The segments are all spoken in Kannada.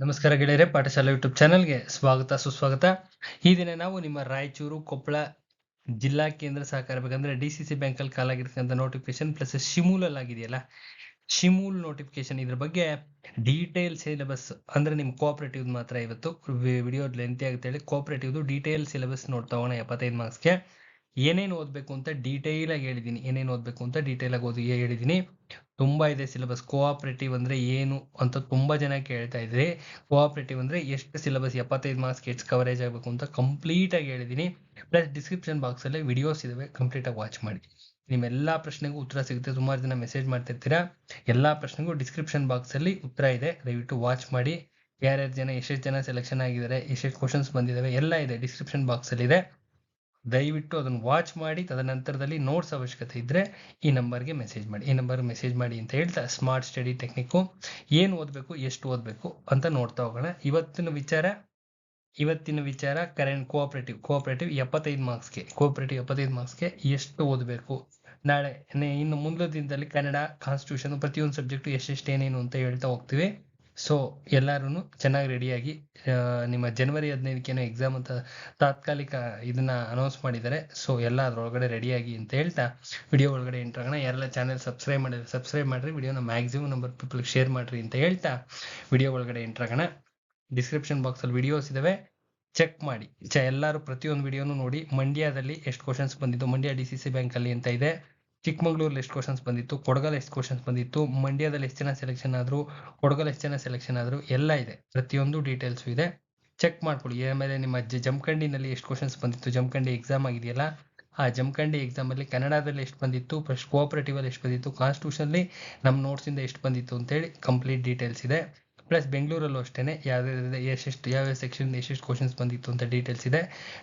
ನಮಸ್ಕಾರ ಗೆಳೆಯರೆ, ಪಾಠಶಾಲೆ ಯೂಟ್ಯೂಬ್ ಚಾನಲ್ಗೆ ಸ್ವಾಗತ, ಸುಸ್ವಾಗತ. ಈ ದಿನ ನಾವು ನಿಮ್ಮ ರಾಯಚೂರು, ಕೊಪ್ಪಳ ಜಿಲ್ಲಾ ಕೇಂದ್ರ ಸಹಕಾರ ಬೇಕಂದ್ರೆ ಡಿ ಸಿ ಸಿ ಬ್ಯಾಂಕ್ ಅಲ್ಲಿ ಕಾಲಾಗಿರ್ತಕ್ಕಂಥ ನೋಟಿಫಿಕೇಶನ್ ಪ್ಲಸ್ ಶಿಮೂಲಲ್ಲಿ ಆಗಿದೆಯಲ್ಲ? ಶಿಮೂಲ್ ನೋಟಿಫಿಕೇಶನ್ ಇದ್ರ ಬಗ್ಗೆ ಡೀಟೇಲ್ ಸಿಲೆಬಸ್ ಅಂದ್ರೆ ನಿಮ್ ಕೋಆಪರೇಟಿವ್ ಮಾತ್ರ ಇವತ್ತು. ವಿಡಿಯೋ ಲೆಂತಿ ಆಗುತ್ತೆ ಹೇಳಿ ಕೋಆಪರೇಟಿವ್ ಡೀಟೇಲ್ ಸಿಲೆಬಸ್ ನೋಡ್ತಾ ಹೋಗೋಣ ಎಪ್ಪತ್ತೈದು ಮಾರ್ಕ್ಸ್ಗೆ ಏನೇನು ಓದಬೇಕು ಅಂತ ಡೀಟೇಲ್ ಆಗಿ ಹೇಳಿದೀನಿ. ಏನೇನು ಓದಬೇಕು ಅಂತ ಡೀಟೇಲ್ ಆಗಿ ಓದಿ ಹೇಳಿದೀನಿ. ತುಂಬಾ ಇದೆ ಸಿಲೆಬಸ್ ಕೋಆಪರೇಟಿವ್ ಅಂದ್ರೆ ಏನು ಅಂತ ತುಂಬಾ ಜನ ಕೇಳ್ತಾ ಇದ್ರಿ ಕೋಆಪರೇಟಿವ್ ಅಂದ್ರೆ ಎಷ್ಟು ಸಿಲೆಬಸ್ ಎಪ್ಪತ್ತೈದು ಮಾರ್ಕ್ಸ್ ಎಷ್ಟು ಕವರೇಜ್ ಆಗಬೇಕು ಅಂತ ಕಂಪ್ಲೀಟ್ ಆಗಿ ಹೇಳಿದೀನಿ. ಪ್ಲಸ್ ಡಿಸ್ಕ್ರಿಪ್ಷನ್ ಬಾಕ್ಸ್ ಅಲ್ಲಿ ವಿಡಿಯೋಸ್ ಇದಾವೆ ಕಂಪ್ಲೀಟ್ ಆಗಿ ವಾಚ್ ಮಾಡಿ. ನಿಮ್ಮೆಲ್ಲಾ ಪ್ರಶ್ನೆಗೂ ಉತ್ತರ ಸಿಗುತ್ತೆ. ಸುಮಾರು ಜನ ಮೆಸೇಜ್ ಮಾಡ್ತಿರ್ತೀರಾ? ಎಲ್ಲಾ ಪ್ರಶ್ನೆಗೂ ಡಿಸ್ಕ್ರಿಪ್ಷನ್ ಬಾಕ್ಸ್ ಅಲ್ಲಿ ಉತ್ತರ ಇದೆ. ದಯವಿಟ್ಟು ವಾಚ್ ಮಾಡಿ. ಯಾರ್ಯಾರು ಜನ, ಎಷ್ಟೆಷ್ಟು ಜನ ಸೆಲೆಕ್ಷನ್ ಆಗಿದ್ದಾರೆ, ಎಷ್ಟೆಷ್ಟು ಕ್ವಶನ್ಸ್ ಬಂದಿದ್ದಾವೆ ಎಲ್ಲ ಇದೆ. ಡಿಸ್ಕ್ರಿಪ್ಷನ್ ಬಾಕ್ಸ್ ಅಲ್ಲಿ ಇದೆ ದಯವಿಟ್ಟು ಅದನ್ನು ವಾಚ್ ಮಾಡಿ, ತದನಂತರದಲ್ಲಿ ನೋಟ್ಸ್ ಅವಶ್ಯಕತೆ ಇದ್ದರೆ ಈ ನಂಬರ್ಗೆ ಮೆಸೇಜ್ ಮಾಡಿ. ಈ ನಂಬರ್ ಮೆಸೇಜ್ ಮಾಡಿ ಅಂತ ಹೇಳ್ತಾ ಸ್ಮಾರ್ಟ್ ಸ್ಟಡಿ ಟೆಕ್ನಿಕ್ಕು ಏನು ಓದಬೇಕು, ಎಷ್ಟು ಓದಬೇಕು ಅಂತ ನೋಡ್ತಾ ಹೋಗೋಣ. ಇವತ್ತಿನ ವಿಚಾರ ಇವತ್ತಿನ ವಿಚಾರ ಕರೆಂಟ್ ಕೋಆಪರೇಟಿವ್ ಕೋಆಪರೇಟಿವ್ ಎಪ್ಪತ್ತೈದು ಮಾರ್ಕ್ಸ್ಗೆ ಕೋಆಪರೇಟಿವ್ ಎಪ್ಪತ್ತೈದು ಮಾರ್ಕ್ಸ್ಗೆ ಎಷ್ಟು ಓದಬೇಕು? ನಾಳೆ ಇನ್ನು ಮುಂದಿನ ದಿನದಲ್ಲಿ ಕನ್ನಡ ಕಾನ್ಸ್ಟಿಟ್ಯೂಷನ್ ಪ್ರತಿಯೊಂದು ಸಬ್ಜೆಕ್ಟು ಎಷ್ಟೆಷ್ಟೇನೇನು ಅಂತ ಹೇಳ್ತಾ ಹೋಗ್ತೀವಿ. ಸೊ ಎಲ್ಲರೂ ಚೆನ್ನಾಗಿ ರೆಡಿಯಾಗಿ ನಿಮ್ಮ ಜನವರಿ ಹದಿನೈದಕ್ಕೇನೋ ಎಕ್ಸಾಮ್ ಅಂತ ತಾತ್ಕಾಲಿಕ ಇದನ್ನ ಅನೌನ್ಸ್ ಮಾಡಿದ್ದಾರೆ. ಸೊ ಎಲ್ಲ ಅದರೊಳಗಡೆ ರೆಡಿಯಾಗಿ ಅಂತ ಹೇಳ್ತಾ ವಿಡಿಯೋ ಒಳಗಡೆ ಇಂಟ್ರಾಗಣ ಯಾರೆಲ್ಲ ಚಾನೆಲ್ ಸಬ್ಸ್ಕ್ರೈಬ್ ಮಾಡಿದ್ರೆ ಸಬ್ಸ್ಕ್ರೈಬ್ ಮಾಡ್ರಿ. ವಿಡಿಯೋನ ಮ್ಯಾಕ್ಸಿಮಮ್ ನಂಬರ್ ಪೀಪಲ್ಗೆ ಶೇರ್ ಮಾಡ್ರಿ ಅಂತ ಹೇಳ್ತಾ ವಿಡಿಯೋ ಒಳಗಡೆ ಇಂಟ್ರಾಗಣ ಡಿಸ್ಕ್ರಿಪ್ಷನ್ ಬಾಕ್ಸಲ್ಲಿ ವಿಡಿಯೋಸ್ ಇದಾವೆ. ಚೆಕ್ ಮಾಡಿ. ಚ, ಎಲ್ಲರೂ ಪ್ರತಿಯೊಂದು ವಿಡಿಯೋನು ನೋಡಿ. ಮಂಡ್ಯದಲ್ಲಿ ಎಷ್ಟು ಕ್ವಶನ್ಸ್ ಬಂದಿದ್ದು? ಮಂಡ್ಯ ಡಿ ಸಿ ಸಿ ಬ್ಯಾಂಕಲ್ಲಿ ಅಂತ ಇದೆ. ಚಿಕ್ಕಮಂಗ್ಳೂರಲ್ಲಿ ಎಷ್ಟು ಕ್ವಶನ್ಸ್ ಬಂದಿತ್ತು, ಕೊಡಗಲ್ಲಿ ಎಷ್ಟು ಕ್ವಶನ್ಸ್ ಬಂದಿತ್ತು, ಮಂಡ್ಯದಲ್ಲಿ ಎಷ್ಟು ಜನ ಸೆಲೆಕ್ಷನ್ ಆದ್ರು ಕೊಡಗಲ್ ಎಷ್ಟು ಜನ ಸೆಲೆಕ್ಷನ್ ಆದ್ರು, ಎಲ್ಲ ಇದೆ. ಪ್ರತಿಯೊಂದು ಡೀಟೇಲ್ಸ್ ಇದೆ. ಚೆಕ್ ಮಾಡ್ಕೊಳ್ಳಿ. ಆಮೇಲೆ ನಿಮ್ಮ ಜಮಖಂಡಿನಲ್ಲಿ ಎಷ್ಟು ಕ್ವಶನ್ಸ್ ಬಂದಿತ್ತು? ಜಮಖಂಡಿ ಎಕ್ಸಾಮ್ ಆಗಿದೆಯಲ್ಲ? ಆ ಜಮಖಂಡಿ ಎಕ್ಸಾಮ್ ಅಲ್ಲಿ ಕನ್ನಡದಲ್ಲಿ ಎಷ್ಟು ಬಂದಿತ್ತು? ಫಸ್ಟ್ ಕೋಆಪರೇಟಿವ್ ಅಲ್ಲಿ ಎಷ್ಟು ಬಂದಿತ್ತು? ಕಾನ್ಸ್ಟಿಟ್ಯೂಷನ್ಲಿ ನಮ್ಮ ನೋಟ್ಸ್ ಇಂದ ಎಷ್ಟು ಬಂದಿತ್ತು ಅಂತೇಳಿ ಕಂಪ್ಲೀಟ್ ಡೀಟೇಲ್ಸ್ ಇದೆ. ಪ್ಲಸ್ ಬೆಂಗಳೂರಲ್ಲೂ ಅಷ್ಟೇನೆ. ಯಾವ್ಯಾವ ಎಷ್ಟೆಷ್ಟು ಯಾವ್ಯಾವ ಸೆಕ್ಷನ್ ಎಷ್ಟೆಷ್ಟು ಕ್ವಶನ್ಸ್ ಬಂದಿತ್ತು ಅಂತ ಡೀಟೇಲ್ಸ್ ಇದೆ.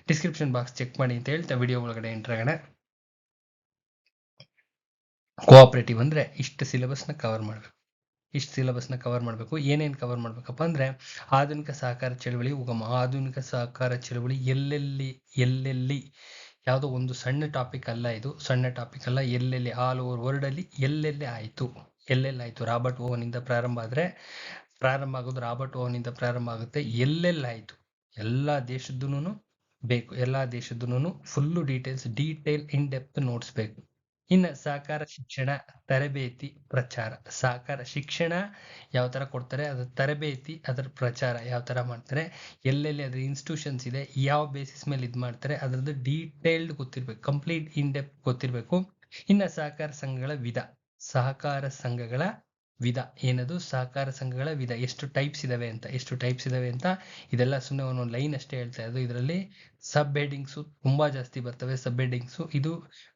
ಡಿಸ್ಕ್ರಿಪ್ಷನ್ ಬಾಕ್ಸ್ ಚೆಕ್ ಮಾಡಿ ಅಂತ ಹೇಳ್ತಾ ವಿಡಿಯೋ ಒಳಗಡೆ ಎಂಟರ್ ಆಗೋಣ. ಕೋಆಪರೇಟಿವ್ ಅಂದ್ರೆ ಇಷ್ಟು ಸಿಲೆಬಸ್ನ ಕವರ್ ಮಾಡಬೇಕು. ಇಷ್ಟು ಸಿಲೆಬಸ್ನ ಕವರ್ ಮಾಡಬೇಕು. ಏನೇನು ಕವರ್ ಮಾಡ್ಬೇಕಪ್ಪ ಅಂದ್ರೆ ಆಧುನಿಕ ಸಹಕಾರ ಚಳವಳಿ, ಉಗಮ ಆಧುನಿಕ ಸಹಕಾರ ಚಳವಳಿ, ಎಲ್ಲೆಲ್ಲಿ ಎಲ್ಲೆಲ್ಲಿ ಯಾವುದೋ ಒಂದು ಸಣ್ಣ ಟಾಪಿಕ್ ಅಲ್ಲ ಇದು, ಸಣ್ಣ ಟಾಪಿಕ್ ಅಲ್ಲ, ಎಲ್ಲೆಲ್ಲಿ ಆಲ್ ಓವರ್ ವರ್ಲ್ಡ್ ಅಲ್ಲಿ ಎಲ್ಲೆಲ್ಲಿ ಆಯ್ತು ಎಲ್ಲೆಲ್ಲಿ ಆಯ್ತು? ರಾಬರ್ಟ್ ಓವನಿಂದ ಪ್ರಾರಂಭ ಆದ್ರೆ ಪ್ರಾರಂಭ ಆಗೋದು ರಾಬರ್ಟ್ ಓವನಿಂದ ಪ್ರಾರಂಭ ಆಗುತ್ತೆ. ಎಲ್ಲೆಲ್ಲಿ ಆಯ್ತು? ಎಲ್ಲಾ ದೇಶದ್ದು ಬೇಕು. ಎಲ್ಲಾ ದೇಶದ್ದು full details detail in depth notes ಬೇಕು. ಇನ್ನು ಸಹಕಾರ ಶಿಕ್ಷಣ ತರಬೇತಿ ಪ್ರಚಾರ. ಸಹಕಾರ ಶಿಕ್ಷಣ ಯಾವ ಥರ ಕೊಡ್ತಾರೆ? ಅದರ ತರಬೇತಿ ಅದರ ಪ್ರಚಾರ ಯಾವ ಥರ ಮಾಡ್ತಾರೆ? ಎಲ್ಲೆಲ್ಲಿ ಅದ್ರ ಇನ್ಸ್ಟಿಟ್ಯೂಷನ್ಸ್ ಇದೆ? ಯಾವ ಬೇಸಿಸ್ ಮೇಲೆ ಇದು ಮಾಡ್ತಾರೆ? ಅದರದ್ದು ಡೀಟೇಲ್ಡ್ ಗೊತ್ತಿರ್ಬೇಕು ಕಂಪ್ಲೀಟ್ ಇನ್ ಡೆಪ್ ಗೊತ್ತಿರಬೇಕು. ಇನ್ನು ಸಹಕಾರ ಸಂಘಗಳ ವಿಧ. ಸಹಕಾರ ಸಂಘಗಳ ವಿಧ ಏನದು? ಸಹಕಾರ ಸಂಘಗಳ ವಿಧ. ಎಷ್ಟು ಟೈಪ್ಸ್ ಇದಾವೆ ಅಂತ. ಎಷ್ಟು ಟೈಪ್ಸ್ ಇದಾವೆ ಅಂತ ಇದೆಲ್ಲ ಸುಮ್ಮನೆ ಒಂದೊಂದು ಲೈನ್ ಅಷ್ಟೇ ಹೇಳ್ತಾ ಇರೋದು. ಇದರಲ್ಲಿ ಸಬ್ ಹೆಡಿಂಗ್ಸು ತುಂಬಾ ಜಾಸ್ತಿ ಬರ್ತವೆ. ಸಬ್ ಹೆಡಿಂಗ್ಸು ಇದು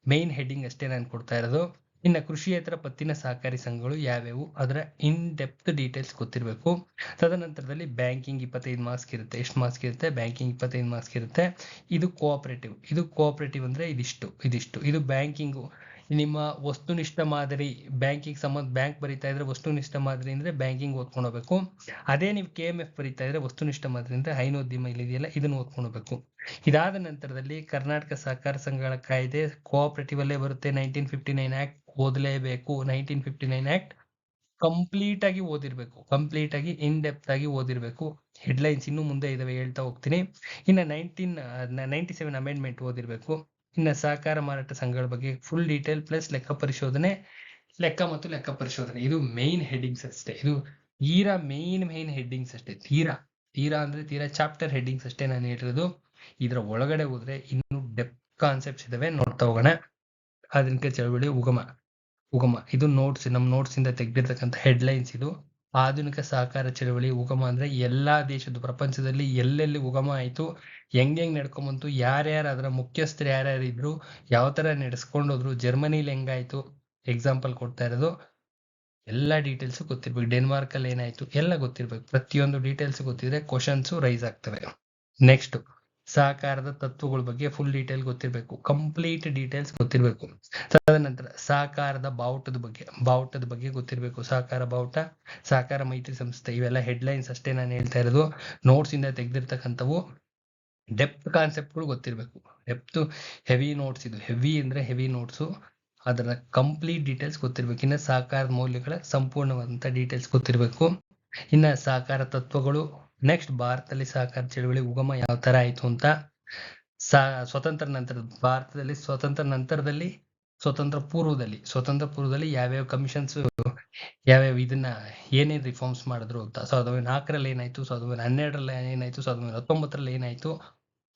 ಮೇನ್ ಹೆಡ್ಡಿಂಗ್ ಅಷ್ಟೇ ನಾನು ಕೊಡ್ತಾ ಇರೋದು. ಇನ್ನು ಕೃಷಿಯೇತರ ಪತ್ತಿನ ಸಹಕಾರಿ ಸಂಘಗಳು ಯಾವ್ಯಾವು? ಅದರ ಇನ್ ಡೆಪ್ತ್ ಡೀಟೇಲ್ಸ್ ಗೊತ್ತಿರಬೇಕು. ತದನಂತರದಲ್ಲಿ ಬ್ಯಾಂಕಿಂಗ್ ಇಪ್ಪತ್ತೈದು ಮಾರ್ಕ್ಸ್ ಇರುತ್ತೆ. ಎಷ್ಟು ಮಾರ್ಕ್ಸ್ ಇರುತ್ತೆ? ಬ್ಯಾಂಕಿಂಗ್ ಇಪ್ಪತ್ತೈದು ಮಾರ್ಕ್ಸ್ ಇರುತ್ತೆ. ಇದು ಕೋಆಪರೇಟಿವ್ ಇದು ಕೋಆಪರೇಟಿವ್ ಅಂದ್ರೆ ಇದಿಷ್ಟು ಇದಿಷ್ಟು. ಇದು ಬ್ಯಾಂಕಿಂಗು ನಿಮ್ಮ ವಸ್ತುನಿಷ್ಠ ಮಾದರಿ, ಬ್ಯಾಂಕಿಂಗ್ ಸಂಬಂಧ, ಬ್ಯಾಂಕ್ ಬರೀತಾ ಇದ್ರೆ ವಸ್ತುನಿಷ್ಠ ಮಾದರಿ ಅಂದ್ರೆ ಬ್ಯಾಂಕಿಂಗ್ ಓದ್ಕೊಂಡು ಹೋಗ್ಬೇಕು. ಅದೇ ನೀವು ಕೆ ಎಂ ಎಫ್ ಬರೀತಾ ಇದ್ರೆ ವಸ್ತುನಿಷ್ಠ ಮಾದರಿ ಅಂದ್ರೆ ಹೈನೋದ್ಯಮ ಇಲ್ಲಿದೆಯಲ್ಲ ಇದನ್ನ ಓದ್ಕೊಂಡು ಹೋಗ್ಬೇಕು. ಇದಾದ ನಂತರದಲ್ಲಿ ಕರ್ನಾಟಕ ಸಹಕಾರ ಸಂಘಗಳ ಕಾಯ್ದೆ ಕೋಆಪರೇಟಿವ್ ಅಲ್ಲೇ ಬರುತ್ತೆ. Nineteen fifty nine act ಓದಲೇಬೇಕು. Nineteen fifty nine act complete ಆಗಿ ಓದಿರ್ಬೇಕು. ಕಂಪ್ಲೀಟ್ ಆಗಿ ಇನ್ ಡೆಪ್ತ್ ಆಗಿ ಓದಿರ್ಬೇಕು. ಹೆಡ್ಲೈನ್ಸ್ ಇನ್ನು ಮುಂದೆ ಇದಾವೆ ಹೇಳ್ತಾ ಹೋಗ್ತೀನಿ. ಇನ್ನು ನೈನ್ಟೀನ್ ನೈನ್ಟಿ ಸೆವೆನ್ ಅಮೆಂಡ್ಮೆಂಟ್ ಓದಿರ್ಬೇಕು. ಇನ್ನು ಸಹಕಾರ ಮಾರಾಟ ಸಂಘಗಳ ಬಗ್ಗೆ ಫುಲ್ ಡೀಟೇಲ್ ಪ್ಲಸ್ ಲೆಕ್ಕ ಪರಿಶೋಧನೆ, ಲೆಕ್ಕ ಮತ್ತು ಲೆಕ್ಕ ಪರಿಶೋಧನೆ. ಇದು ಮೇನ್ ಹೆಡ್ಡಿಂಗ್ಸ್ ಅಷ್ಟೇ. ಇದು ತೀರಾ ಮೇನ್ ಮೇನ್ ಹೆಡ್ಡಿಂಗ್ಸ್ ಅಷ್ಟೇ. ತೀರಾ. ತೀರಾ ಅಂದ್ರೆ ತೀರಾ ಚಾಪ್ಟರ್ ಹೆಡ್ಡಿಂಗ್ಸ್ ಅಷ್ಟೇ ನಾನು ಹೇಳಿರೋದು. ಇದರ ಒಳಗಡೆ ಹೋದ್ರೆ ಇನ್ನು ಡೆಪ್ ಕಾನ್ಸೆಪ್ಟ್ಸ್ ಇದಾವೆ. ನೋಡ್ತಾ ಹೋಗೋಣ. ಆಧುನಿಕ ಚಳವಳಿ ಉಗಮ. ಉಗಮ. ಇದು ನೋಟ್ಸ್ ನಮ್ಮ ನೋಟ್ಸ್ ಇಂದ ತೆಗ್ದಿರ್ತಕ್ಕಂಥ ಹೆಡ್ಲೈನ್ಸ್ ಇದು. ಆಧುನಿಕ ಸಹಕಾರ ಚಳವಳಿ, ಉಗಮ ಅಂದ್ರೆ ಎಲ್ಲಾ ದೇಶದ ಪ್ರಪಂಚದಲ್ಲಿ ಎಲ್ಲೆಲ್ಲಿ ಉಗಮ ಆಯ್ತು ಹೆಂಗ್ ಹೆಂಗ್ ನಡ್ಕೊಂಬಂತು, ಯಾರ್ಯಾರು ಅದರ ಮುಖ್ಯಸ್ಥರು ಯಾರ್ಯಾರು ಇದ್ರು, ಯಾವ ತರ ನಡೆಸ್ಕೊಂಡೋದ್ರು, ಜರ್ಮನಿಲಿ ಹೆಂಗಾಯ್ತು ಎಕ್ಸಾಂಪಲ್ ಕೊಡ್ತಾ ಇರೋದು. ಎಲ್ಲ ಡೀಟೇಲ್ಸ್ ಗೊತ್ತಿರ್ಬೇಕು ಡೆನ್ಮಾರ್ಕ್ ಅಲ್ಲಿ ಏನಾಯ್ತು, ಎಲ್ಲ ಗೊತ್ತಿರ್ಬೇಕು. ಪ್ರತಿಯೊಂದು ಡೀಟೇಲ್ಸ್ ಗೊತ್ತಿದ್ರೆ ಕ್ವಶನ್ಸ್ ರೈಸ್ ಆಗ್ತವೆ. ನೆಕ್ಸ್ಟ್ ಸಹಕಾರದ ತತ್ವಗಳ ಬಗ್ಗೆ ಫುಲ್ ಡೀಟೇಲ್ ಗೊತ್ತಿರಬೇಕು. ಕಂಪ್ಲೀಟ್ ಡೀಟೇಲ್ಸ್ ಗೊತ್ತಿರಬೇಕು. ತದನಂತರ ಸಹಕಾರದ ಬಾವುಟದ ಬಗ್ಗೆ ಬಾವುಟದ ಬಗ್ಗೆ ಗೊತ್ತಿರಬೇಕು. ಸಹಕಾರ ಬಾವುಟ ಸಹಕಾರ ಮೈತ್ರಿ ಸಂಸ್ಥೆ, ಇವೆಲ್ಲ ಹೆಡ್ಲೈನ್ಸ್ ಅಷ್ಟೇ ನಾನು ಹೇಳ್ತಾ ಇರೋದು. ನೋಟ್ಸ್ ಇಂದ ತೆಗೆದಿರ್ತಕ್ಕಂಥವು ಡೆಪ್ತ್ ಕಾನ್ಸೆಪ್ಟ್ಗಳು ಗೊತ್ತಿರಬೇಕು. ಡೆಪ್ತ್ ಹೆವಿ ನೋಟ್ಸ್ ಇದು. ಹೆವಿ ಅಂದ್ರೆ ಹೆವಿ ನೋಟ್ಸು ಅದರ ಕಂಪ್ಲೀಟ್ ಡೀಟೇಲ್ಸ್ ಗೊತ್ತಿರಬೇಕು. ಇನ್ನು ಸಹಕಾರದ ಮೌಲ್ಯಗಳ ಸಂಪೂರ್ಣವಾದಂತ ಡೀಟೇಲ್ಸ್ ಗೊತ್ತಿರಬೇಕು. ಇನ್ನ ಸಹಕಾರ ತತ್ವಗಳು ನೆಕ್ಸ್ಟ್ ಭಾರತದಲ್ಲಿ ಸಹಕಾರ ಚಳವಳಿ ಉಗಮ ಯಾವ ತರ ಆಯ್ತು ಅಂತ ಸ್ವತಂತ್ರ ನಂತರ ಭಾರತದಲ್ಲಿ ಸ್ವತಂತ್ರ ನಂತರದಲ್ಲಿ, ಸ್ವತಂತ್ರ ಪೂರ್ವದಲ್ಲಿ ಸ್ವತಂತ್ರ ಪೂರ್ವದಲ್ಲಿ ಯಾವ್ಯಾವ ಕಮಿಷನ್ಸ್ ಯಾವ್ಯಾವ ಇದನ್ನ ಏನೇನ್ ರಿಫಾರ್ಮ್ಸ್ ಮಾಡಿದ್ರು ಅಂತ. ಸಾವಿರದ ಒಂಬೈನೂರ ನಾಲ್ಕರಲ್ಲಿ ಏನಾಯ್ತು? ಸಾವಿರದ ಒಂಬೈನೂರ ಹನ್ನೆರಡರಲ್ಲಿ ಏನಾಯ್ತು? ಸಾವಿರದ ಒಂಬೈನೂರ ಹತ್ತೊಂಬತ್ತರಲ್ಲಿ ಏನಾಯ್ತು?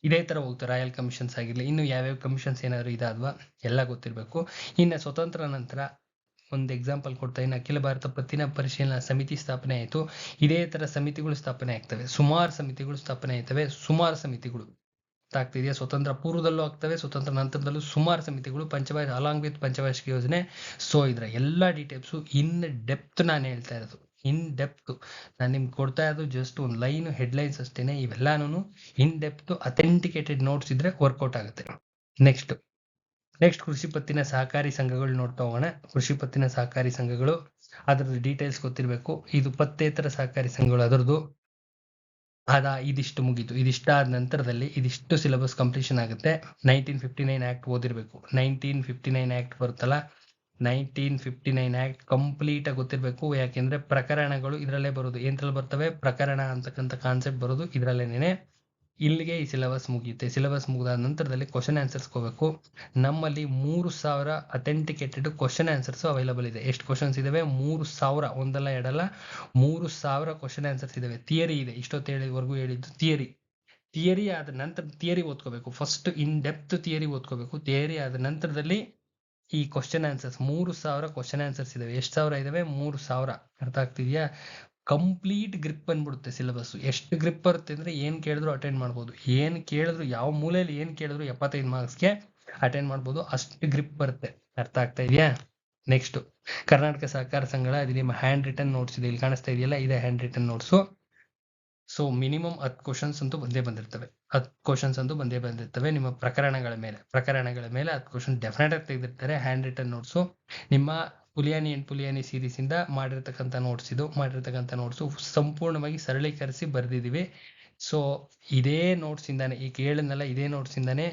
ಇದೇ ತರ ಹೋಗ್ತಾರೆ ರಾಯಲ್ ಕಮಿಷನ್ಸ್ ಆಗಿರ್ಲಿ. ಇನ್ನು ಯಾವ್ಯಾವ ಕಮಿಷನ್ಸ್ ಏನಾದ್ರು ಇದಾದ್ವಾ? ಎಲ್ಲ ಗೊತ್ತಿರಬೇಕು. ಇನ್ನು ಸ್ವತಂತ್ರ ನಂತರ ಒಂದು ಎಕ್ಸಾಂಪಲ್ ಕೊಡ್ತಾ ಇನ್ನು ಅಖಿಲ ಭಾರತ ಪತ್ತಿನ ಪರಿಶೀಲನಾ ಸಮಿತಿ ಸ್ಥಾಪನೆ ಆಯಿತು. ಇದೇ ತರ ಸಮಿತಿಗಳು ಸ್ಥಾಪನೆ ಆಗ್ತವೆ. ಸುಮಾರು ಸಮಿತಿಗಳು ಸ್ಥಾಪನೆ ಆಯ್ತವೆ ಸುಮಾರು ಸಮಿತಿಗಳು ಆಗ್ತಿದೆಯಾ ಸ್ವತಂತ್ರ ಪೂರ್ವದಲ್ಲೂ ಆಗ್ತವೆ, ಸ್ವತಂತ್ರ ನಂತರದಲ್ಲೂ ಸುಮಾರು ಸಮಿತಿಗಳು ಪಂಚವಾರ್ಷಿಕ ಅಲಾಂಗ್ ವಿತ್ ಪಂಚವಾರ್ಷಿಕ ಯೋಜನೆ. ಸೊ ಇದರ ಎಲ್ಲ ಡೀಟೇಲ್ಸು ಇನ್ ಡೆಪ್ತ್ ನಾನು ಹೇಳ್ತಾ ಇರೋದು. ಇನ್ ಡೆಪ್ತ್ ನಾನು ನಿಮ್ಗೆ ಕೊಡ್ತಾ ಇರೋದು ಜಸ್ಟ್ ಒಂದು ಲೈನ್ ಹೆಡ್ಲೈನ್ಸ್ ಅಷ್ಟೇನೆ ಇವೆಲ್ಲಾನು ಇನ್ ಡೆಪ್ತ್ ಅಥೆಂಟಿಕೇಟೆಡ್ ನೋಟ್ಸ್ ಇದ್ರೆ ವರ್ಕೌಟ್ ಆಗುತ್ತೆ. ನೆಕ್ಸ್ಟ್ ನೆಕ್ಸ್ಟ್ ಕೃಷಿ ಪತ್ತಿನ ಸಹಕಾರಿ ಸಂಘಗಳು ನೋಡ್ತಾ ಹೋಗೋಣ. ಕೃಷಿ ಪತ್ತಿನ ಸಹಕಾರಿ ಸಂಘಗಳು, ಅದರದ್ದು ಡೀಟೇಲ್ಸ್ ಗೊತ್ತಿರಬೇಕು. ಇದು ಪತ್ತೇತರ ಸಹಕಾರಿ ಸಂಘಗಳು, ಅದರದ್ದು ಅದ ಇದಿಷ್ಟು ಮುಗೀತು. ಇದಿಷ್ಟಾದ ನಂತರದಲ್ಲಿ ಇದಿಷ್ಟು ಸಿಲೆಬಸ್ ಕಂಪ್ಲೀಷನ್ ಆಗುತ್ತೆ. ನೈನ್ಟೀನ್ ಫಿಫ್ಟಿ ನೈನ್ ಆಕ್ಟ್ ಓದಿರ್ಬೇಕು. ನೈನ್ಟೀನ್ ಫಿಫ್ಟಿ ನೈನ್ ಆಕ್ಟ್ ಬರುತ್ತಲ್ಲ nineteen fifty nine act complete ಆಗಿ ಗೊತ್ತಿರಬೇಕು. ಯಾಕೆಂದ್ರೆ ಪ್ರಕರಣಗಳು ಇದರಲ್ಲೇ ಬರೋದು. ಏನ್ರಲ್ಲಿ ಬರ್ತವೆ? ಪ್ರಕರಣ ಅಂತಕ್ಕಂಥ ಕಾನ್ಸೆಪ್ಟ್ ಬರೋದು ಇದರಲ್ಲೇನೆ ಇಲ್ಲಿಗೆ ಈ ಸಿಲೆಬಸ್ ಮುಗಿಯುತ್ತೆ. ಸಿಲೆಬಸ್ ಮುಗಿದ ನಂತರದಲ್ಲಿ ಕ್ವಶನ್ ಆನ್ಸರ್ಸ್ ಹೋಗಬೇಕು. ನಮ್ಮಲ್ಲಿ ಮೂರು ಸಾವಿರ ಅಥೆಂಟಿಕೇಟೆಡ್ ಕ್ವಶನ್ ಆನ್ಸರ್ಸ್ ಅವೈಲಬಲ್ ಇದೆ. ಎಷ್ಟು ಕ್ವಶನ್ಸ್ ಇದಾವೆ? ಮೂರು ಸಾವಿರ, ಒಂದಲ್ಲ, ಎರಡಲ್ಲ, ಮೂರು ಸಾವಿರ ಕ್ವಶನ್ ಆನ್ಸರ್ಸ್ ಇದಾವೆ. ಥಿಯರಿ ಇದೆ. ಇಷ್ಟೊತ್ತು ಹೇಳಿವರೆಗೂ ಹೇಳಿದ್ದು ಥಿಯರಿ ಥಿಯರಿ ಆದ ನಂತರ ಥಿಯರಿ ಓದ್ಕೋಬೇಕು. ಫಸ್ಟ್ ಇನ್ ಡೆಪ್ತ್ ಥಿಯರಿ ಓದ್ಕೋಬೇಕು. ಥಿಯರಿ ಆದ ನಂತರದಲ್ಲಿ ಈ ಕ್ವಶನ್ ಆನ್ಸರ್ಸ್ ಮೂರು ಸಾವಿರ ಕ್ವಶನ್ ಆನ್ಸರ್ಸ್ ಇದಾವೆ. ಎಷ್ಟು ಸಾವಿರ ಇದಾವೆ? ಮೂರು ಸಾವಿರ. ಅರ್ಥ ಆಗ್ತಿದ್ಯಾ? ಕಂಪ್ಲೀಟ್ ಗ್ರಿಪ್ ಬಂದ್ಬಿಡುತ್ತೆ ಸಿಲೆಬಸ್ ಎಷ್ಟು ಗ್ರಿಪ್ ಬರುತ್ತೆ ಅಂದ್ರೆ ಏನು ಕೇಳಿದ್ರು ಅಟೆಂಡ್ ಮಾಡ್ಬೋದು. ಏನು ಕೇಳಿದ್ರು, ಯಾವ ಮೂಲೆಯಲ್ಲಿ ಏನು ಕೇಳಿದ್ರು ಎಪ್ಪತ್ತೈದು ಮಾರ್ಕ್ಸ್ಗೆ ಅಟೆಂಡ್ ಮಾಡ್ಬೋದು. ಅಷ್ಟು ಗ್ರಿಪ್ ಬರುತ್ತೆ. ಅರ್ಥ ಆಗ್ತಾ ಇದೆಯಾ? ನೆಕ್ಸ್ಟ್ ಕರ್ನಾಟಕ ಸಹಕಾರ ಸಂಘಗಳ ನಿಮ್ಮ ಹ್ಯಾಂಡ್ ರಿಟರ್ನ್ ನೋಟ್ಸ್ ಇದೆ. ಇಲ್ಲಿ ಕಾಣಿಸ್ತಾ ಇದೆಯಲ್ಲ, ಇದೆ hand written notes so minimum ಹತ್ತು ಕ್ವಶನ್ಸ್ ಅಂತೂ ಬಂದೇ ಬಂದಿರ್ತವೆ. ಹತ್ತು ಕ್ವಶನ್ಸ್ ಅಂತೂ ಬಂದೇ ಬಂದಿರ್ತವೆ ನಿಮ್ಮ ಪ್ರಕರಣಗಳ ಮೇಲೆ. ಪ್ರಕರಣಗಳ ಮೇಲೆ ಹತ್ತು ಕ್ವಶನ್ ಡೆಫಿನೆಟ್ ಆಗಿ ತೆಗೆದಿರ್ತಾರೆ ಹ್ಯಾಂಡ್ ರಿಟರ್ನ್ ನೋಟ್ಸು ನಿಮ್ಮ ಪುಲಿಯಾನಿ ಅಂಡ್ ಪುಲಿಯಾನಿ ಸೀರೀಸ್ ಇಂದ ಮಾಡಿರ್ತಕ್ಕಂಥ ನೋಟ್ಸ್ ಇದು. ಮಾಡಿರ್ತಕ್ಕಂಥ ನೋಟ್ಸು ಸಂಪೂರ್ಣವಾಗಿ ಸರಳೀಕರಿಸಿ ಬರೆದಿದ್ದೀವಿ. ಸೊ ಇದೇ ನೋಟ್ಸ್ ಇಂದಾನೆ ಈಗ ಹೇಳಿದ್ನಲ್ಲ ಇದೇ ನೋಟ್ಸ್ ಇಂದಾನೆ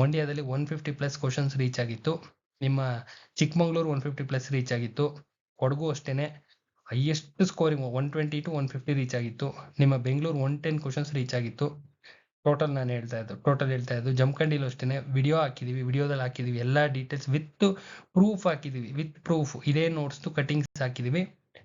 ಮಂಡ್ಯದಲ್ಲಿ one fifty plus questions reach ಆಗಿತ್ತು. ನಿಮ್ಮ Chikmagalur one fifty plus reach ಆಗಿತ್ತು. ಕೊಡಗು ಅಷ್ಟೇನೆ highest scoring one twenty to one fifty reach ಆಗಿತ್ತು. ನಿಮ್ಮ Bengaluru one ten questions reach ಆಗಿತ್ತು. ಟೋಟಲ್ ನಾನು ಹೇಳ್ತಾ ಇದ್ದು ಟೋಟಲ್ ಹೇಳ್ತಾ ಇದ್ದು ಜಮಖಂಡಿಲೂ ಅಷ್ಟೇ ವಿಡಿಯೋ ಹಾಕಿದೀವಿ ವಿಡಿಯೋದಲ್ಲಿ ಹಾಕಿದೀವಿ ಎಲ್ಲ ಡೀಟೇಲ್ಸ್ ವಿತ್ ಪ್ರೂಫ್ ಹಾಕಿದೀವಿ ವಿತ್ ಪ್ರೂಫ್ ಇದೇ ನೋಟ್ಸ್ದು ಕಟಿಂಗ್ಸ್ ಹಾಕಿದೀವಿ.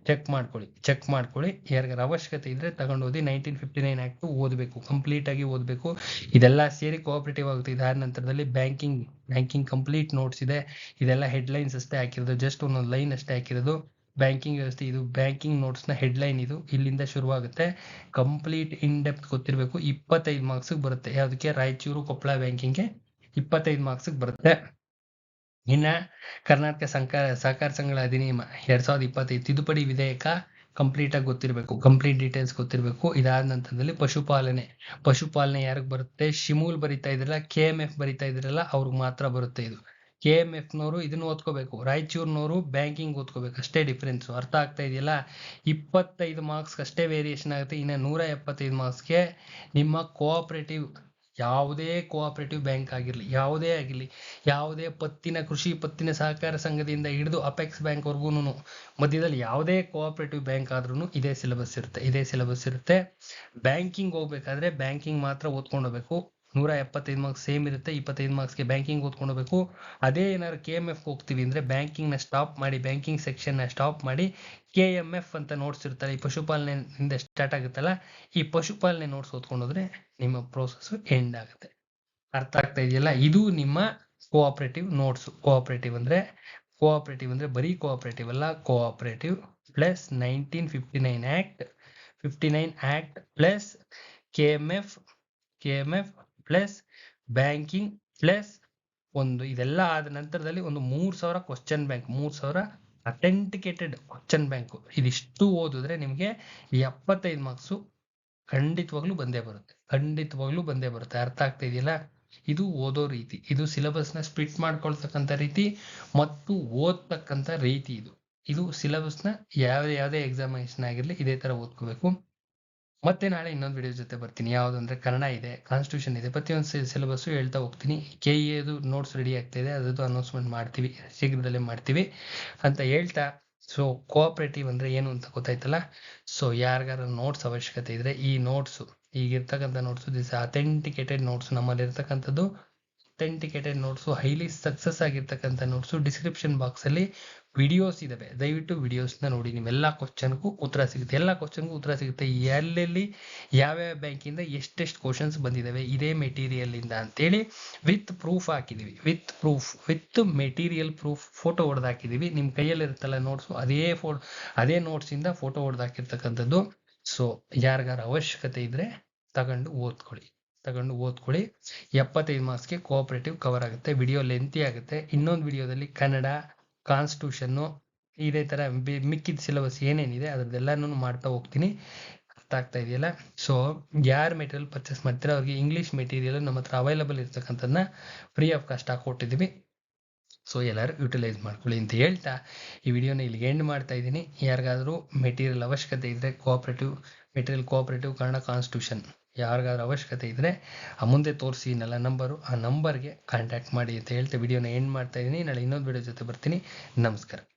ಚೆಕ್ ಮಾಡ್ಕೊಳ್ಳಿ ಚೆಕ್ ಮಾಡ್ಕೊಳ್ಳಿ. ಯಾರಿಗಾರ ಅವಶ್ಯಕತೆ ಇದ್ರೆ ತಗೊಂಡು ಓದಿ ನೈನ್ಟೀನ್ ಫಿಫ್ಟಿ ನೈನ್ ಆಕ್ಟ್ ಓದಬೇಕು ಕಂಪ್ಲೀಟ್ ಆಗಿ ಓದಬೇಕು. ಇದೆಲ್ಲ ಸೇರಿ ಕೋಆಪರೇಟಿವ್ ಆಗುತ್ತೆ. ಇದಾದ ನಂತರದಲ್ಲಿ ಬ್ಯಾಂಕಿಂಗ್ ಬ್ಯಾಂಕಿಂಗ್ ಕಂಪ್ಲೀಟ್ ನೋಟ್ಸ್ ಇದೆ. ಇದೆಲ್ಲ ಹೆಡ್ಲೈನ್ಸ್ ಅಷ್ಟೇ ಹಾಕಿರೋದು ಜಸ್ಟ್ ಒಂದೊಂದು ಲೈನ್ ಅಷ್ಟೇ ಹಾಕಿರೋದು. ಬ್ಯಾಂಕಿಂಗ್ ವ್ಯವಸ್ಥೆ ಇದು ಬ್ಯಾಂಕಿಂಗ್ ನೋಟ್ಸ್ನ ಹೆಡ್ಲೈನ್ ಇದು, ಇಲ್ಲಿಂದ ಶುರುವಾಗುತ್ತೆ. ಕಂಪ್ಲೀಟ್ ಇನ್ ಡೆಪ್ತ್ ಗೊತ್ತಿರಬೇಕು, ಇಪ್ಪತ್ತೈದು ಮಾರ್ಕ್ಸ್ ಬರುತ್ತೆ. ಯಾವ್ದಕ್ಕೆ? ರಾಯಚೂರು ಕೊಪ್ಪಳ ಬ್ಯಾಂಕಿಂಗ್ಗೆ ಇಪ್ಪತ್ತೈದು ಮಾರ್ಕ್ಸ್ ಬರುತ್ತೆ. ಇನ್ನ ಕರ್ನಾಟಕ ಸಂಕಾರ ಸಹಕಾರ ಸಂಘಗಳ ಅಧಿನಿಯಮ, ಎರಡ್ ಸಾವಿರದ ಇಪ್ಪತ್ತೈದು ತಿದ್ದುಪಡಿ ವಿಧೇಯಕ ಕಂಪ್ಲೀಟ್ ಆಗಿ ಗೊತ್ತಿರಬೇಕು. ಕಂಪ್ಲೀಟ್ ಡೀಟೇಲ್ಸ್ ಗೊತ್ತಿರಬೇಕು. ಇದಾದ ನಂತರದಲ್ಲಿ ಪಶುಪಾಲನೆ. ಪಶುಪಾಲನೆ ಯಾರಿಗೆ ಬರುತ್ತೆ? ಶಿಮೂಲ್ ಬರಿತಾ ಇದ್ರಲ್ಲ ಕೆ ಎಂ ಎಫ್ ಬರಿತಾ ಇದ್ರಲ್ಲ, ಅವ್ರಿಗೆ ಮಾತ್ರ ಬರುತ್ತೆ ಇದು. ಕೆ ಎಂ ಎಫ್ನವರು ಇದನ್ನು ಓದ್ಕೋಬೇಕು, ರಾಯಚೂರ್ನವರು ಬ್ಯಾಂಕಿಂಗ್ ಓದ್ಕೋಬೇಕು, ಅಷ್ಟೇ ಡಿಫ್ರೆನ್ಸು ಅರ್ಥ ಆಗ್ತಾ ಇದೆಯಲ್ಲ? ಇಪ್ಪತ್ತೈದು ಮಾರ್ಕ್ಸ್ ಅಷ್ಟೇ ವೇರಿಯೇಷನ್ ಆಗುತ್ತೆ, ಇನ್ನು ನೂರ ಎಪ್ಪತ್ತೈದು ಮಾರ್ಕ್ಸ್ಗೆ ನಿಮ್ಮ ಕೋಆಪರೇಟಿವ್ ಯಾವುದೇ ಕೋಆಪರೇಟಿವ್ ಬ್ಯಾಂಕ್ ಆಗಿರಲಿ, ಯಾವುದೇ ಆಗಿರಲಿ, ಯಾವುದೇ ಪತ್ತಿನ ಕೃಷಿ, ಪತ್ತಿನ ಸಹಕಾರ ಸಂಘದಿಂದ ಹಿಡಿದು ಅಪೆಕ್ಸ್ ಬ್ಯಾಂಕ್ ವರ್ಗೂನು ಮಧ್ಯದಲ್ಲಿ ಯಾವುದೇ ಕೋಆಪರೇಟಿವ್ ಬ್ಯಾಂಕ್ ಆದ್ರೂ ಇದೇ ಸಿಲೆಬಸ್ ಇರುತ್ತೆ, ಇದೇ ಸಿಲೆಬಸ್ ಇರುತ್ತೆ. ಬ್ಯಾಂಕಿಂಗ್ ಹೋಗ್ಬೇಕಾದ್ರೆ ಬ್ಯಾಂಕಿಂಗ್ ಮಾತ್ರ ಓದ್ಕೊಂಡು ಹೋಗ್ಬೇಕು. ನೂರ ಎಪ್ಪತ್ತೈದು ಮಾರ್ಕ್ಸ್ ಸೇಮ್ ಇರುತ್ತೆ, ಇಪ್ಪತ್ತೈದು ಮಾರ್ಕ್ಸ್ಗೆ ಬ್ಯಾಂಕಿಂಗ್ ಓದ್ಕೊಂಡು ಹೋಗ್ಬೇಕು ಅದೇ ಏನಾದ್ರು ಕೆ ಎಂ ಎಫ್ ಹೋಗ್ತೀವಿ ಅಂದ್ರೆ ಬ್ಯಾಂಕಿಂಗ್ನ ಸ್ಟಾಪ್ ಮಾಡಿ ಬ್ಯಾಂಕಿಂಗ್ ಸೆಕ್ಷನ್ನ ಸ್ಟಾಪ್ ಮಾಡಿ ಕೆ ಎಂ ಎಫ್ ಅಂತ ನೋಟ್ಸ್ ಇರ್ತಾರೆ ಈ ಪಶುಪಾಲನೆಯಿಂದ ಸ್ಟಾರ್ಟ್ ಆಗುತ್ತಲ್ಲ, ಈ ಪಶುಪಾಲನೆ ನೋಟ್ಸ್ ಓದ್ಕೊಂಡೋದ್ರೆ ನಿಮ್ಮ ಪ್ರೋಸೆಸ್ ಎಂಡ್ ಆಗುತ್ತೆ. ಅರ್ಥ ಆಗ್ತಾ ಇದೆಯಲ್ಲ? ಇದು ನಿಮ್ಮ ಕೋಆಪರೇಟಿವ್ ನೋಟ್ಸ್ ಕೋಆಪರೇಟಿವ್ ಅಂದ್ರೆ ಕೋಆಪರೇಟಿವ್ ಅಂದ್ರೆ ಬರೀ ಕೋಆಪರೇಟಿವ್ ಅಲ್ಲ cooperative plus nineteen fifty nine act fifty nine act plus K M F K M F plus banking plus ಒಂದು ಇದೆಲ್ಲ ಆದ ನಂತರದಲ್ಲಿ ಒಂದು ಮೂರ್ ಸಾವಿರ ಕ್ವಶನ್ ಬ್ಯಾಂಕ್ ಮೂರ್ ಸಾವಿರ ಅಥೆಂಟಿಕೇಟೆಡ್ ಕ್ವಶನ್ ಬ್ಯಾಂಕ್ ಇದಿಷ್ಟು ಓದಿದ್ರೆ ನಿಮಗೆ ಎಪ್ಪತ್ತೈದು ಮಾರ್ಕ್ಸು ಖಂಡಿತವಾಗ್ಲೂ ಬಂದೇ ಬರುತ್ತೆ. ಖಂಡಿತವಾಗ್ಲೂ ಬಂದೇ ಬರುತ್ತೆ. ಅರ್ಥ ಆಗ್ತಾ ಇದೆಯಲ್ಲ? ಇದು ಓದೋ ರೀತಿ. ಇದು ಸಿಲೆಬಸ್ನ ಸ್ಪ್ಲಿಟ್ ಮಾಡ್ಕೊಳ್ತಕ್ಕಂಥ ರೀತಿ ಮತ್ತು ಓದ್ತಕ್ಕಂಥ ರೀತಿ ಇದು. ಇದು ಸಿಲೆಬಸ್ನ ನ ಯಾವುದೇ ಯಾವುದೇ ಎಕ್ಸಾಮಿನೇಷನ್ ಆಗಿರಲಿ ಇದೇ ತರ ಓದ್ಕೋಬೇಕು. ಮತ್ತೆ ನಾಳೆ ಇನ್ನೊಂದು ವಿಡಿಯೋ ಜೊತೆ ಬರ್ತೀನಿ. ಯಾವುದು ಅಂದ್ರೆ ಕನ್ನಡ ಇದೆ ಕಾನ್ಸ್ಟಿಟ್ಯೂಷನ್ ಇದೆ. ಪ್ರತಿಯೊಂದು ಸಿಲೆಬಸ್ ಹೇಳ್ತಾ ಹೋಗ್ತೀನಿ. ಕೆ ಎದು ನೋಟ್ಸ್ ರೆಡಿ ಆಗ್ತಾ ಇದೆ. ಅದರದ್ದು ಅನೌನ್ಸ್ಮೆಂಟ್ ಮಾಡ್ತೀವಿ. ಶೀಘ್ರದಲ್ಲೇ ಮಾಡ್ತೀವಿ ಅಂತ ಹೇಳ್ತಾ ಸೊ ಕೋಆಪರೇಟಿವ್ ಅಂದರೆ ಏನು ಅಂತ ಗೊತ್ತಾಯ್ತಲ್ಲ? ಸೊ ಯಾರಿಗಾರ ನೋಟ್ಸ್ ಅವಶ್ಯಕತೆ ಇದ್ದರೆ ಈ ನೋಟ್ಸು ಈಗಿರ್ತಕ್ಕಂಥ ನೋಟ್ಸು ದಿಸ್ ಅಥೆಂಟಿಕೇಟೆಡ್ ನೋಟ್ಸ್ ನಮ್ಮಲ್ಲಿ ಇರ್ತಕ್ಕಂಥದ್ದು ಅಥೆಂಟಿಕೇಟೆಡ್ ನೋಟ್ಸು ಹೈಲಿ ಸಕ್ಸಸ್ ಆಗಿರ್ತಕ್ಕಂಥ ನೋಟ್ಸು ಡಿಸ್ಕ್ರಿಪ್ಷನ್ ಬಾಕ್ಸಲ್ಲಿ ವಿಡಿಯೋಸ್ ಇದಾವೆ. ದಯವಿಟ್ಟು ವಿಡಿಯೋಸ್ನ ನೋಡಿ. ನೀವೆಲ್ಲ ಕ್ವಶನ್ಗೂ ಉತ್ತರ ಸಿಗುತ್ತೆ. ಎಲ್ಲ ಕ್ವಶನ್ಗೂ ಉತ್ತರ ಸಿಗುತ್ತೆ. ಎಲ್ಲೆಲ್ಲಿ, ಯಾವ್ಯಾವ ಬ್ಯಾಂಕಿಂದ ಎಷ್ಟೆಷ್ಟು ಕ್ವಶನ್ಸ್ ಬಂದಿದ್ದಾವೆ ಇದೇ ಮೆಟೀರಿಯಲಿಂದ ಅಂತೇಳಿ ವಿತ್ ಪ್ರೂಫ್ ಹಾಕಿದ್ದೀವಿ with proof with material proof photo ಹೊಡೆದು ಹಾಕಿದ್ದೀವಿ ನಿಮ್ಮ ಕೈಯಲ್ಲಿರುತ್ತಲ್ಲ ನೋಟ್ಸು ಅದೇ ಫೋ ಅದೇ ನೋಟ್ಸಿಂದ ಫೋಟೋ ಹೊಡೆದು ಹಾಕಿರ್ತಕ್ಕಂಥದ್ದು ಸೊ ಯಾರಿಗಾರ ಅವಶ್ಯಕತೆ ಇದ್ದರೆ ತಗೊಂಡು ಓದ್ಕೊಳ್ಳಿ. ತಗೊಂಡು ಓದ್ಕೊಳ್ಳಿ. ಎಪ್ಪತ್ತೈದು ಮಾರ್ಕ್ಸ್ಗೆ ಕೋಆಪರೇಟಿವ್ ಕವರ್ ಆಗುತ್ತೆ. ವಿಡಿಯೋ ಲೆಂತಿ ಆಗುತ್ತೆ. ಇನ್ನೊಂದು ವಿಡಿಯೋದಲ್ಲಿ ಕನ್ನಡ ಕಾನ್ಸ್ಟಿಟ್ಯೂಷನ್ನು ಇದೇ ಥರ ಮಿಕ್ಕಿದ ಸಿಲೆಬಸ್ ಏನೇನಿದೆ ಅದರದ್ದೆಲ್ಲನೂ ಮಾಡ್ತಾ ಹೋಗ್ತೀನಿ. ಅರ್ಥ ಆಗ್ತಾ ಇದೆಯಲ್ಲ? ಸೊ ಯಾರು ಮೆಟೀರಿಯಲ್ ಪರ್ಚೇಸ್ ಮಾಡ್ತೀರಾ? ಅವ್ರಿಗೆ ಇಂಗ್ಲೀಷ್ ಮೆಟೀರಿಯಲ್ ನಮ್ಮ ಹತ್ರ ಅವೈಲಬಲ್ ಇರ್ತಕ್ಕಂಥದ್ದನ್ನ ಫ್ರೀ ಆಫ್ ಕಾಸ್ಟ್ ಹಾಕೊಟ್ಟಿದ್ದೀವಿ ಸೊ ಎಲ್ಲರೂ ಯುಟಿಲೈಸ್ ಮಾಡ್ಕೊಳ್ಳಿ ಅಂತ ಹೇಳ್ತಾ ಈ ವಿಡಿಯೋನ ಇಲ್ಲಿಗೆ ಎಂಡ್ ಮಾಡ್ತಾ ಇದ್ದೀನಿ. ಯಾರಿಗಾದರೂ ಮೆಟೀರಿಯಲ್ ಅವಶ್ಯಕತೆ ಇದ್ದರೆ cooperative material cooperative Kannada constitution ಯಾರಿಗಾದ್ರೂ ಅವಶ್ಯಕತೆ ಇದ್ದರೆ ಆ ಮುಂದೆ ತೋರಿಸಿ ನಲ್ಲ ನಂಬರು, ಆ ನಂಬರ್ಗೆ ಕಾಂಟ್ಯಾಕ್ಟ್ ಮಾಡಿ ಅಂತ ಹೇಳ್ತಾ ವಿಡಿಯೋನ ಎಂಡ್ ಮಾಡ್ತಾ ಇದ್ದೀನಿ. ನಾಳೆ ಇನ್ನೊಂದು ವಿಡಿಯೋ ಜೊತೆ ಬರ್ತೀನಿ. ನಮಸ್ಕಾರ.